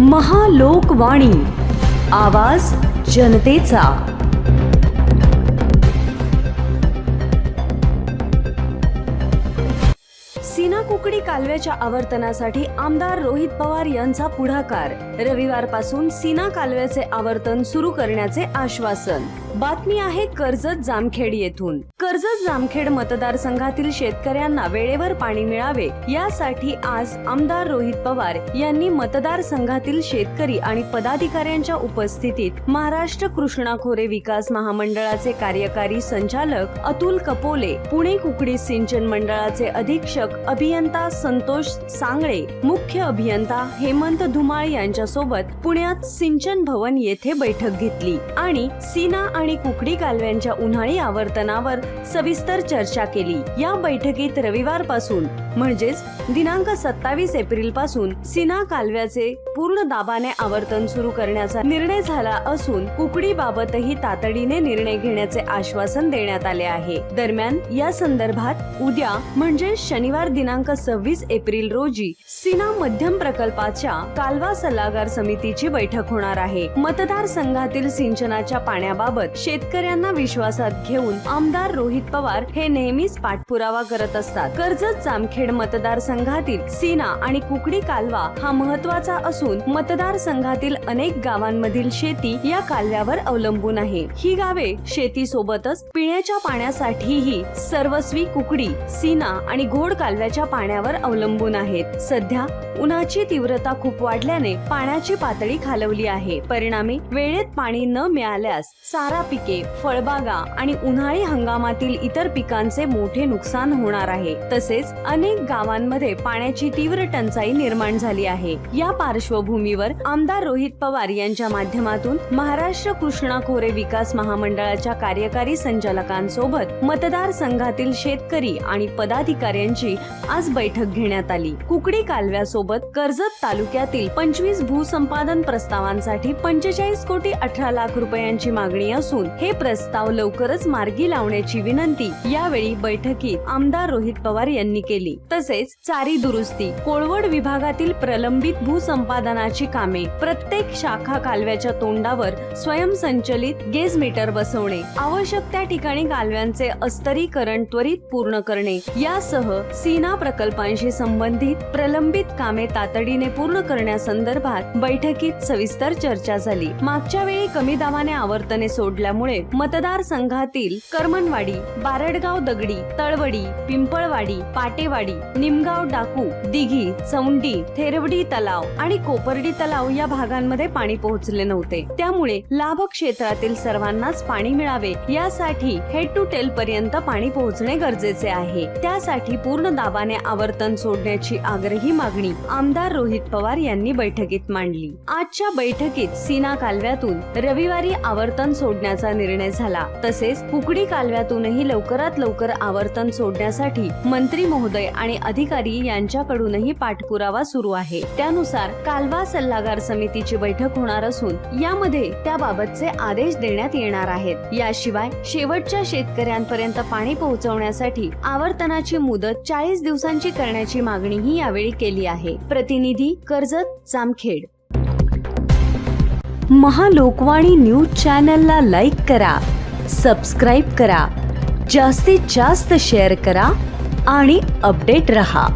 महालोकवाणी. आवाज जनतेचा. सीना कुकडी कालव्याच्या आवर्तनासाठी आमदार रोहित पवार यांचा पुढाकार. रविवारपासून सीना कालव्याचे आवर्तन सुरू करण्याचे आश्वासन. बातमी आहे कर्जत जामखेड येथून. कर्जत जामखेड मतदारसंघातील शेतकऱ्यांना वेळेवर पाणी मिळावे यासाठी आज आमदार रोहित पवार यांनी मतदारसंघातील शेतकरी आणि पदाधिकाऱ्यांच्या उपस्थितीत महाराष्ट्र कृष्णा खोरे विकास महामंडळाचे कार्यकारी संचालक अतुल कपोले पुणे कुकडी सिंचन मंडळाचे अधीक्षक अभियंता संतोष सांगळे मुख्य अभियंता हेमंत धुमाळ यांच्यासोबत पुण्यात सिंचन भवन येथे बैठक घेतली आणि सीना आणि कुकडी कालव्यांच्या उन्हाळी आवर्तनावर सविस्तर चर्चा केली. या बैठकीत रविवारपासून म्हणजेच दिनांक सत्तावीस एप्रिलपासून सीना कालव्याचे पूर्ण दाबाने आवर्तन सुरू करण्याचा निर्णय झाला असून कुकडी बाबतही तातडीने निर्णय घेण्याचे आश्वासन देण्यात आले आहे. दरम्यान या संदर्भात उद्या म्हणजे शनिवार दिनांक सव्वीस एप्रिल रोजी सिना मध्यम प्रकल्पाच्या कालवा सल्लागार समितीची बैठक होणार आहे. मतदारसंघातील सिंचनाच्या पाण्याबाबत शेतकऱ्यांना विश्वासात घेऊन आमदार रोहित पवार हे नेहमीच पाठपुरावा करत असतात. कर्जत जामखेड मतदारसंघातील सीना आणि कुकडी कालवा हा महत्त्वाचा असून मतदारसंघातील अनेक गावांमधील शेती या कालव्यावर अवलंबून आहे. ही गावे शेती सोबतच पिण्याच्या पाण्यासाठीही सर्वस्वी कुकडी सीना आणि घोड कालव्याच्या पाण्यावर अवलंबून आहेत. सध्या उन्हाची तीव्रता खूप वाढल्याने पाण्याची पातळी खालवली आहे. परिणामी वेळेत पाणी न मिळाल्यास सारा चारा पिके फळबागा आणि उन्हाळी हंगामातील इतर पिकांचे मोठे नुकसान होणार आहे. तसेच अनेक गावांमध्ये पाण्याची तीव्र टंचाई निर्माण झाली आहे. या पार्श्वभूमीवर आमदार रोहित पवार यांच्या माध्यमातून महाराष्ट्र कृष्णा खोरे विकास महामंडळाच्या कार्यकारी संचालकांसोबत मतदारसंघातील शेतकरी आणि पदाधिकाऱ्यांची आज बैठक घेण्यात आली. कुकडी कालव्यासोबत कर्जत तालुक्यातील पंचवीस भूसंपादन प्रस्तावांसाठी पंचेचाळीस कोटी अठरा लाख रुपयांची मागणी असून हे प्रस्ताव लवकरच मार्गी लावण्याची विनंती यावेळी बैठकीत आमदार रोहित पवार यांनी केली. तसेच चारी दुरुस्ती कोळवड विभागातील प्रलंबित भूसंपादनाची कामे प्रत्येक शाखा कालव्याच्या तोंडावर स्वयंसंचलित गेज मीटर बसवणे आवश्यक त्या ठिकाणी कालव्यांचे अस्तरीकरण त्वरित पूर्ण करणे यासह सीना प्रकल्पांशी संबंधित प्रलंबित कामे तातडीने पूर्ण करण्यासंदर्भात बैठकीत सविस्तर चर्चा झाली. मागच्या वेळी कमी दाबाने आवर्तने सोडल्यामुळे मतदारसंघातील करमनवाडी बारडगाव दगडी तळवडी पिंपळवाडी पाटेवाडी निमगाव डाकू दिघी चौंडी थेरवडी तलाव आणि कोपर्डी तलाव या भागांमध्ये पाणी पोहोचले नव्हते. त्यामुळे लाभ क्षेत्रातील सर्वांनाच पाणी मिळावे यासाठी हेड टू टेल पर्यंत पाणी पोहोचणे गरजेचे आहे. त्यासाठी पूर्ण दाबाने आवर्तन सोडण्याची आग्रही मागणी आमदार रोहित पवार यांनी बैठकीत मांडली. आजच्या बैठकीत सीना कालव्यातून रविवारी आवर्तन सोडण्या करण्याचा निर्णय झाला. तसेच कुकडी कालव्यातूनही लवकरात लवकर आवर्तन सोडण्यासाठी मंत्री महोदय आणि अधिकारी यांच्याकडूनही पाठपुरावा सुरू आहे. त्यानुसार कालवा सल्लागार समितीची बैठक होणार असून यामध्ये त्याबाबतचे आदेश देण्यात येणार आहेत. याशिवाय शेवटच्या शेतकऱ्यांपर्यंत पाणी पोहोचवण्यासाठी आवर्तनाची मुदत चाळीस दिवसांची करण्याची मागणीही यावेळी केली आहे. प्रतिनिधी कर्जत जामखेड. महालोकवाणी न्यूज चॅनलला लाईक करा सबस्क्राईब करा जास्तीत जास्त शेअर करा आणि अपडेट रहा.